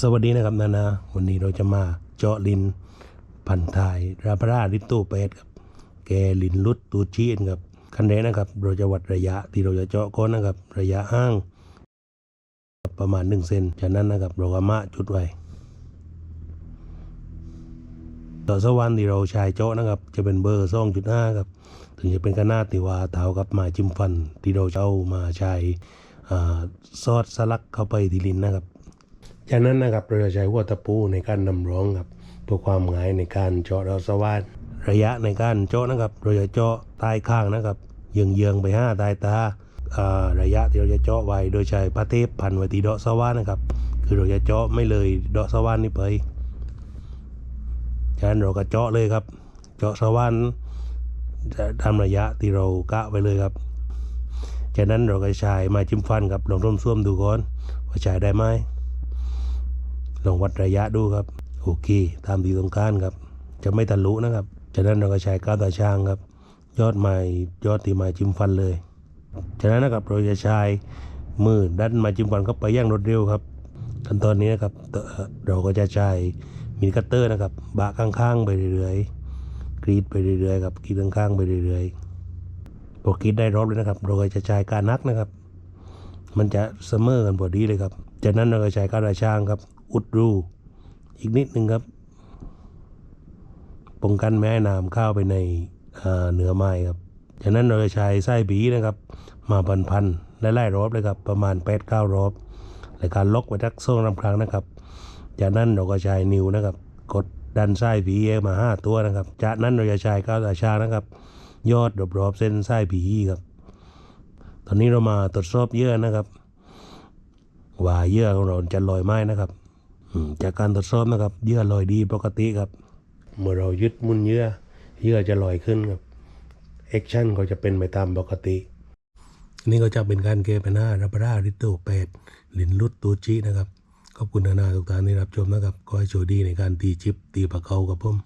สวัสดีนะครับนานาวันนี้เราจะมาเจาะลินพันทายราพราลิตโตเป็ดครับ แกลินลุดตูจีนครับคันแรกนะครับ เราจะวัดระยะที่เราจะเจาะก้อนนะครับ ระยะห้าง ประมาณ1เซนจากนั้นนะครับ เราก็มาจุดไว้ต่อสวรรค์ที่เราใช้เจาะนะครับ จะเป็นเบอร์2.5ครับ ถึงจะเป็นขนาดที่ว่าเท่ากับไม้จิ้มฟันที่เราจะเอามาใช้ซอสสลักเข้าไปที่ลิ้นนะครับ จากนั้นนะครับเราจะใช้หัวตะปูในการนำร้องครับเพื่อความง่ายในการเจาะเราสว่านระยะในการเจาะนะครับ เราจะเจาะใต้ข้างนะครับเยืองๆไปห้าใต้ตาอ่าระยะที่เราจะเจาะไว้โดยใช้ผ้าเทปพันไว้ที่ดาะสว่านนะครับ คือเราจะเจาะไม่เลยดาะสว่านนี้ไปจากนั้นเราก็เจาะเลยครับ เจาะสว่านตามระยะที่เรากะไว้เลยครับจากนั้นเราก็ใช้ไม้จิ้มฟันครับลองร่มส้วมดูก่อนว่าใช้ได้ไหม ลองวัดระยะดูครับโอเคตามที่ต้องการครับ จะไม่ทะลุนะครับจากนั้นเราก็ใช้ก้าวตาช่างครับ ยอดไม้ยอดที่ไม้จิ้มฟันเลยจากนั้นนะครับเราจะใช้มือดันไม้จิ้มฟันเข้าไปย่างรวดเร็วครับขั้นตอนนี้นะครับเราก็จะใช้มีดคัตเตอร์นะครับบะข้างๆไปเรื่อยๆกรีดไปเรื่อยๆครับกรีดข้างๆไปเรื่อยๆพอกรีดได้รอบเลยนะครับ เราก็จะใช้การนักนะครับ มันจะเสมอกันพอดีเลยครับจากนั้นเราก็ใช้ก้าวตาช่างครับอุดรู อีกนิดนึงครับ ป้องกันไม่น้ำเข้าไปในอ่าเนื้อไม้ครับจากนั้นเราจะใช้ไส้บีนะครับ มาพันพันๆไล่ๆรอบเลยครับ ประมาณ8ปดเก้ารอบในการล็อกไว้ทักโซ่ลำครั้งนะครับ จากนั้นเราก็ใช้นิ้วนะครับ กดดันไส้ผีมาห้าตัวนะครับ จากนั้นเราจะใช้ก้าวตาชานะครับ ยอดรอบๆเส้นไส้ผีครับ ตอนนี้เรามาตรวจสอบเยื่อนะครับ ว่าเยื่อของเราจะลอยไหมนะครับ จากการตรวจสอบนะครับเยื่อลอยดีปกติครับ เมื่อเรายึดมุนเยื่อเยื่อจะลอยขึ้นครับแอคชั่นก็จะเป็นไปตามปกติ นี่ก็จะเป็นการเกปัญหารับราริโตแปดลินลุดตูจินะครับขอบคุณนานาทุกท่านที่รับชมนะครับขอให้โชคดีในการตีชิปตีปากเขากับผม